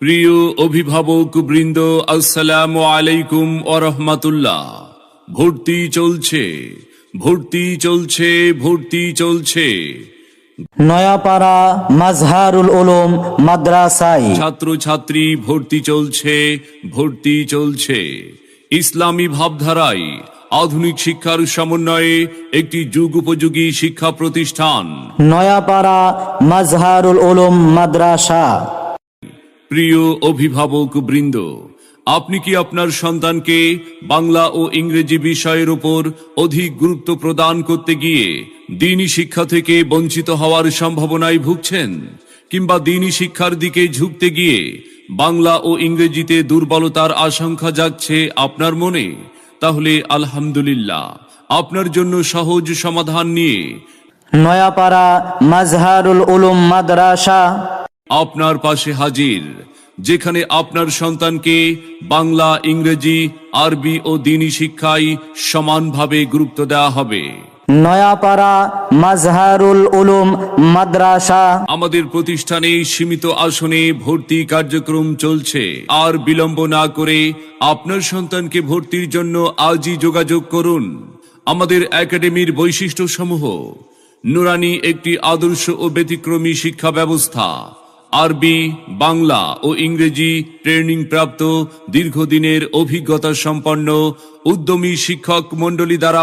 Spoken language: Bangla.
প্রিয় অভিভাবক বৃন্দ আসসালাম আলাইকুম আরহামাতুল্লাহ ভর্তি চলছে ভর্তি চলছে ভর্তি চলছে। নয়াপাড়া মাজহারুল উলুম মাদ্রাসাই ছাত্র ছাত্রী ভর্তি চলছে ভর্তি চলছে। ইসলামী ভাবধারায় আধুনিক শিক্ষার সমন্বয়ে একটি যুগ উপযোগী শিক্ষা প্রতিষ্ঠান। নয়াপাড়া মাজহারুল উলুম মাদ্রাসা। প্রিয় অভিভাবক বৃন্দ, আপনি কি আপনার সন্তানকে বাংলা ও ইংরেজি বিষয়ের উপর অধিক গুরুত্ব প্রদান করতে গিয়ে দিনী শিক্ষা থেকে বঞ্চিত হওয়ার সম্ভাবনায় ভুগছেন? কিংবা দিনী শিক্ষার দিকে ঝুঁকতে গিয়ে বাংলা ও ইংরেজিতে দুর্বলতার আশঙ্কা জাগছে আপনার মনে? তাহলে আলহামদুলিল্লাহ। আপনার জন্য সহজ সমাধান নিয়ে নয়াপাড়া মাজহারুল উলুম মাদ্রাসা আপনার পাশে হাজির যেখানে আপনার সন্তানকে বাংলা ইংরেজি আরবি ও দিনী শিক্ষায় সমানভাবে গুরুত্ব দেওয়া হবে। নয়াপাড়া মাজহারুল উলুম মাদ্রাসা। আমাদের প্রতিষ্ঠানে সীমিত আসনে ভর্তি কার্যক্রম চলছে। আর বিলম্ব না করে আপনার সন্তানকে ভর্তির জন্য আজই যোগাযোগ করুন। আমাদের একাডেমির বৈশিষ্ট্য সমূহ নুরানি একটি আদর্শ ও ব্যতিক্রমী শিক্ষা ব্যবস্থা। আরবি বাংলা ও ইংরেজি ট্রেনিং প্রাপ্ত দীর্ঘদিনের অভিজ্ঞতা সম্পন্ন উদ্যমী শিক্ষক মণ্ডলী দ্বারা